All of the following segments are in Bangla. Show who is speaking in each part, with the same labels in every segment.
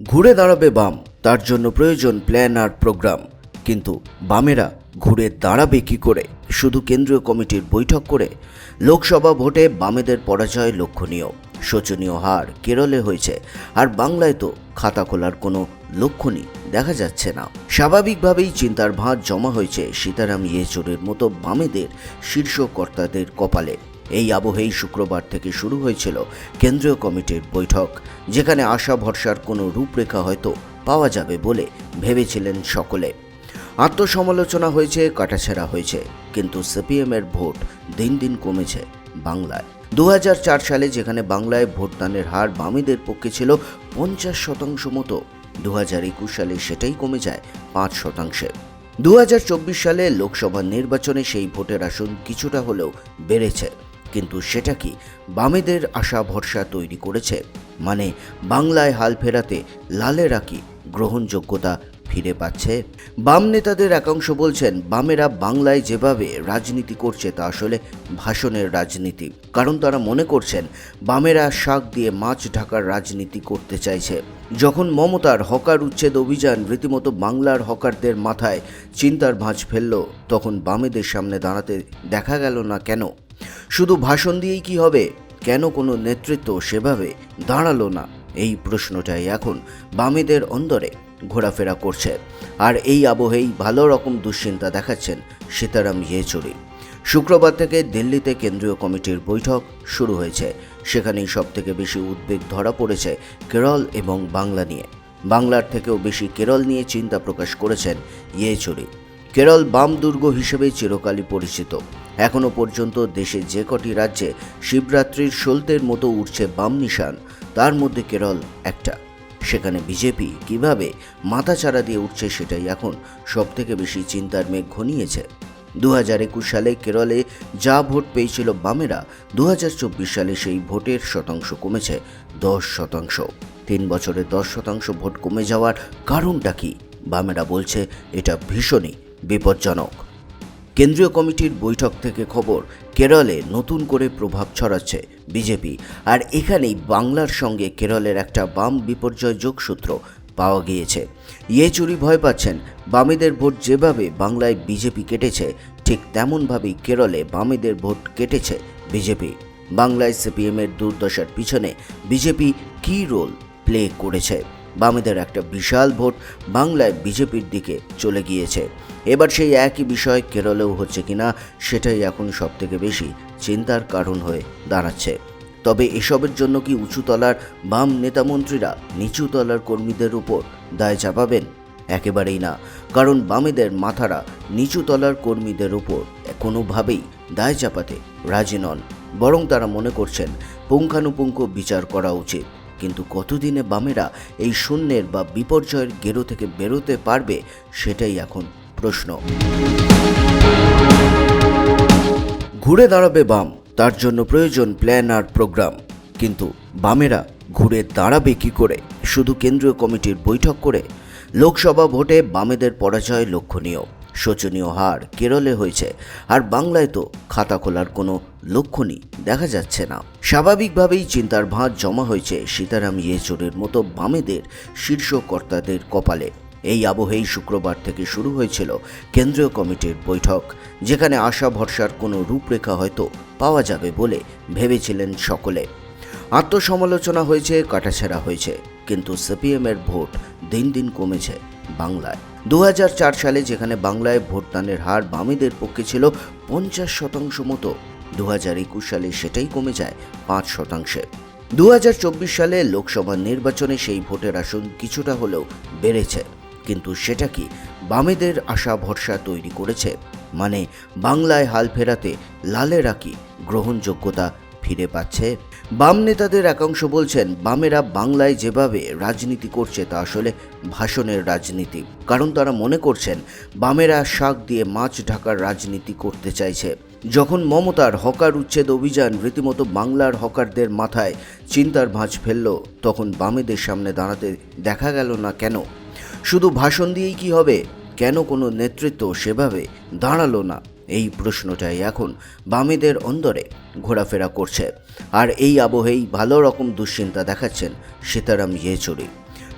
Speaker 1: ঘুরে দাঁড়াবে বাম, তার জন্য প্রয়োজন প্ল্যান আর প্রোগ্রাম কিন্তু বামেরা ঘুরে দাঁড়াবে কি করে? শুধু কেন্দ্রীয় কমিটির বৈঠক করে লোকসভা ভোটে বামেদের পরাজয় লক্ষণীয়। শোচনীয় হার কেরলে হয়েছে, আর বাংলায় তো খাতা খোলার কোনো লক্ষণই দেখা যাচ্ছে না। স্বাভাবিকভাবেই চিন্তার ভাঁজ জমা হয়েছে সীতারাম ইয়েচুরের মতো বামেদের শীর্ষ কর্তাদের কপালে। এই আবহেই শুক্রবার থেকে শুরু হয়েছিল কেন্দ্রীয় কমিটির বৈঠক, যেখানে আশা ভরসার কোনো রূপরেখা হয়তো পাওয়া যাবে বলে ভেবেছিলেন সকলে। আত্মসমালোচনা হয়েছে, কাটাছেড়া হয়েছে, কিন্তু সিপিএমের ভোট দিন দিন কমেছে বাংলায়। দু হাজার চার সালে যেখানে বাংলায় ভোটদানের হার বামেদের পক্ষে ছিল পঞ্চাশ শতাংশ মতো দু হাজার একুশ সালে সেটাই কমে যায় পাঁচ শতাংশে। দু হাজার চব্বিশ সালে লোকসভা নির্বাচনে সেই ভোটের আসন কিছুটা হলেও বেড়েছে। কিন্তু সেটা কি বামেদের আশা ভরসা তৈরি করেছে? মানে বাংলায় হাল ফেরাতে লালেরা কি গ্রহণযোগ্যতা ফিরে পাচ্ছে? বাম নেতাদের একাংশ বলছেন, বামেরা বাংলায় যেভাবে রাজনীতি করছে তা আসলে ভাষণের রাজনীতি। কারণ তারা মনে করছেন, বামেরা শাক দিয়ে মাছ ঢাকার রাজনীতি করতে চাইছে। যখন মমতার হকার উচ্ছেদ অভিযান রীতিমতো বাংলার হকারদের মাথায় চিন্তার ভাঁজ ফেলল, তখন বামেদের সামনে দাঁড়াতে দেখা গেল না কেন? শুধু ভাষণ দিয়েই কি হবে? কেন কোনো নেতৃত্ব সেভাবে দাঁড়াল না? এই প্রশ্নটাই এখন বামেদের অন্দরে ঘোরাফেরা করছে। আর এই আবহেই ভালো রকম দুশ্চিন্তা দেখাচ্ছেন সীতারাম ইয়েচুরি। শুক্রবার থেকে দিল্লিতে কেন্দ্রীয় কমিটির বৈঠক শুরু হয়েছে। সেখানেই সব থেকে বেশি উদ্বেগ ধরা পড়েছে কেরল এবং বাংলা নিয়ে। বাংলার থেকেও বেশি কেরল নিয়ে চিন্তা প্রকাশ করেছেন ইয়েচুরি। কেরল বাম দুর্গ হিসেবে চিরকালই পরিচিত। এখনও পর্যন্ত দেশে যে কটি রাজ্যে শিবরাত্রির সলতের মতো উঠছে বাম নিশান, তার মধ্যে কেরল একটা। সেখানে বিজেপি কীভাবে মাথাচাড়া দিয়ে উঠছে সেটাই এখন সবথেকে বেশি চিন্তার মেঘ ঘনিয়েছে। দু হাজার একুশ সালে কেরলে যা ভোট পেয়েছিল বামেরা দু হাজার চব্বিশ সালে সেই ভোটের শতাংশ কমেছে দশ শতাংশ। তিন বছরে দশ শতাংশ ভোট কমে যাওয়ার কারণটা কি? বামেরা বলছে এটা ভীষণই বিপজ্জনক। কেন্দ্রীয় কমিটির বৈঠক থেকে খবর, কেরলে নতুন করে প্রভাব ছড়াচ্ছে বিজেপি। আর এখানেই বাংলার সঙ্গে কেরলের একটা বাম বিপর্যয় যোগসূত্র পাওয়া গিয়েছে। ইয়েচুরি ভয় পাচ্ছেন। বামেদের ভোট যেভাবে বাংলায় বিজেপি কেটেছে, ঠিক তেমনভাবেই কেরলে বামেদের ভোট কেটেছে বিজেপি। বাংলায় সিপিএমের দুর্দশার পিছনে বিজেপি কী রোল প্লে করেছে? বামেদের একটা বিশাল ভোট বাংলায় বিজেপির দিকে চলে গিয়েছে। এবার সেই একই বিষয় কেরলেও হচ্ছে কিনা সেটাই এখন সব থেকে বেশি চিন্তার কারণ হয়ে দাঁড়াচ্ছে। তবে এসবের জন্য কি উঁচুতলার বাম নেতামন্ত্রীরা নিচুতলার কর্মীদের উপর দায় চাপাবেন? একেবারেই না। কারণ বামেদের মাথারা নিচুতলার কর্মীদের উপর কোনোভাবেই দায় চাপাতে রাজি নন। বরং তারা মনে করছেন, পুঙ্খানুপুঙ্খ বিচার করা উচিত। কিন্তু কতদিনে বামেরা এই শূন্যের বা বিপর্যয়ের গেরো থেকে বেরোতে পারবে সেটাই এখন প্রশ্ন। ঘুরে দাঁড়াবে বাম, তার জন্য প্রয়োজন প্ল্যান আর প্রোগ্রাম কিন্তু বামেরা ঘুরে দাঁড়াবে কি করে? শুধু কেন্দ্রীয় কমিটির বৈঠক করে লোকসভা ভোটে বামেদের পরাজয় লক্ষণীয়। শোচনীয় হার কেরলে হয়েছে। আর বাংলায় তো খাতা খোলার কোনো লক্ষণই দেখা যাচ্ছে না। স্বাভাবিকভাবেই চিন্তার ভাঁজ জমা হয়েছে সীতারাম ইয়েচুরের মতো বামেদের শীর্ষ কর্তাদের কপালে। এই আবহেই শুক্রবার থেকে শুরু হয়েছিল কেন্দ্রীয় কমিটির বৈঠক, যেখানে আশা ভরসার কোনো রূপরেখা হয়তো পাওয়া যাবে বলে ভেবেছিলেন সকলে। আত্মসমালোচনা হয়েছে, কাটাছেড়া হয়েছে, কিন্তু সিপিএমের ভোট দিন দিন কমেছে বাংলায়। দু হাজার চার সালে যেখানে বাংলায় ভোটদানের হার বামেদের পক্ষে ছিল পঞ্চাশ শতাংশ মতো দু হাজার একুশ সালে সেটাই কমে যায় পাঁচ শতাংশে। দু হাজার চব্বিশ সালে লোকসভা নির্বাচনে সেই ভোটের আসন কিছুটা হলেও বেড়েছে। কিন্তু সেটা কি বামেদের আশা ভরসা তৈরি করেছে? মানে বাংলায় হাল ফেরাতে লালেরা কি গ্রহণযোগ্যতা ফিরে পাচ্ছে। বাম নেতাদের একাংশ বলছেন, বামেরা বাংলায় যেভাবে রাজনীতি করছে তা আসলে ভাষণের রাজনীতি। কারণ তারা মনে করছেন, বামেরা শাক দিয়ে মাছ ঢাকার রাজনীতি করতে চাইছে। যখন মমতার হকার উচ্ছেদ অভিযান রীতিমতো বাংলার হকারদের মাথায় চিন্তার ভাঁজ ফেলল, তখন বামেদের সামনে দাঁড়াতে দেখা গেল না কেন? শুধু ভাষণ দিয়েই কি হবে? কেন কোনো নেতৃত্ব সেভাবে দাঁড়াল না? এই প্রশ্নটাই এখন বামেদের অন্দরে ঘোরাফেরা করছে। আর এই আবহেই ভালো রকম দুশ্চিন্তা দেখাচ্ছেন সীতারাম ইয়েচুরি।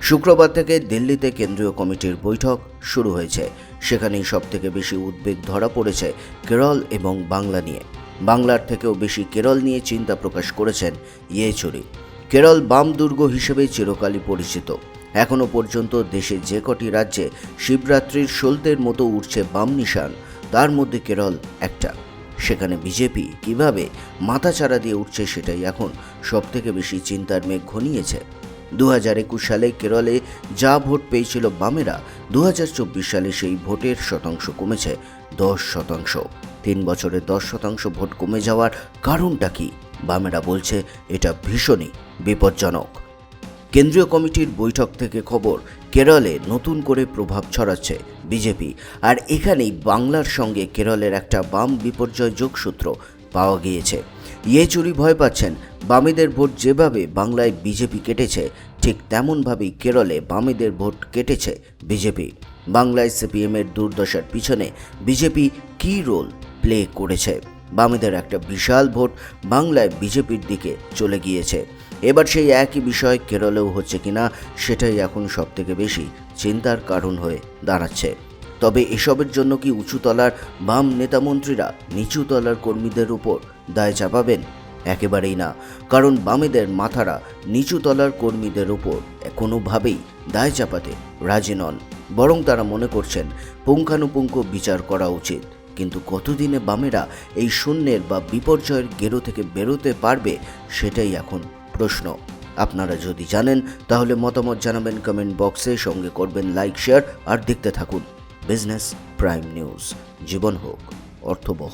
Speaker 1: শুক্রবার থেকে দিল্লিতে কেন্দ্রীয় কমিটির বৈঠক শুরু হয়েছে। সেখানেই সব থেকে বেশি উদ্বেগ ধরা পড়েছে কেরল এবং বাংলা নিয়ে। বাংলার থেকেও বেশি কেরল নিয়ে চিন্তা প্রকাশ করেছেন ইয়েচুরি। কেরল বাম দুর্গ হিসেবে চিরকালই পরিচিত। এখনও পর্যন্ত দেশে যে কটি রাজ্যে শিবরাত্রির সলতের মতো উঠছে বাম নিশান। তার মধ্যে কেরল একটা। সেখানে বিজেপি কীভাবে মাথাচাড়া দিয়ে উঠছে সেটাই এখন সবথেকে বেশি চিন্তার মেঘ ঘনিয়েছে। দু হাজার একুশ সালে কেরলে যা ভোট পেয়েছিল বামেরা দু হাজার চব্বিশ সালে সেই ভোটের শতাংশ কমেছে দশ শতাংশ। তিন বছরে দশ শতাংশ ভোট কমে যাওয়ার কারণটা কি? বামেরা বলছে এটা ভীষণই বিপজ্জনক। কেন্দ্রীয় কমিটির বৈঠক থেকে খবর, কেরলে নতুন করে প্রভাব ছড়াচ্ছে। বিজেপি। আর এখানেই বাংলার সঙ্গে কেরলের একটা বাম বিপর্যয় যোগসূত্র পাওয়া গিয়েছে। ইয়েচুরি ভয় পাচ্ছেন। বামেদের ভোট যেভাবে বাংলায় বিজেপি কেটেছে, ঠিক তেমনভাবেই কেরলে বামেদের ভোট কেটেছে বিজেপি। বাংলায় সিপিএমের দুর্দশার পিছনে বিজেপি কী রোল প্লে করেছে? বামেদের একটা বিশাল ভোট বাংলায় বিজেপির দিকে চলে গিয়েছে। এবার সেই একই বিষয় কেরলেও হচ্ছে কিনা, সেটাই এখন সব থেকে বেশি চিন্তার কারণ হয়ে দাঁড়াচ্ছে। তবে এসবের জন্য কি উঁচুতলার বাম নেতামন্ত্রীরা নিচুতলার কর্মীদের উপর দায় চাপাবেন? একেবারেই না। কারণ বামেদের মাথারা নিচুতলার কর্মীদের উপর কোনোভাবেই দায় চাপাতে রাজি নন। বরং তারা মনে করছেন, পুঙ্খানুপুঙ্খ বিচার করা উচিত। কিন্তু কতদিনে বামেরা এই শূন্যের বা বিপর্যয়ের গেরো থেকে বেরোতে পারবে, সেটাই এখন প্রশ্ন। আপনারা যদি জানেন, তাহলে মতামত জানাবেন কমেন্ট বক্সে সঙ্গে করবেন লাইক শেয়ার আর দেখতে থাকুন। বিজনেস প্রাইম নিউজ জীবন হোক, অর্থবহ।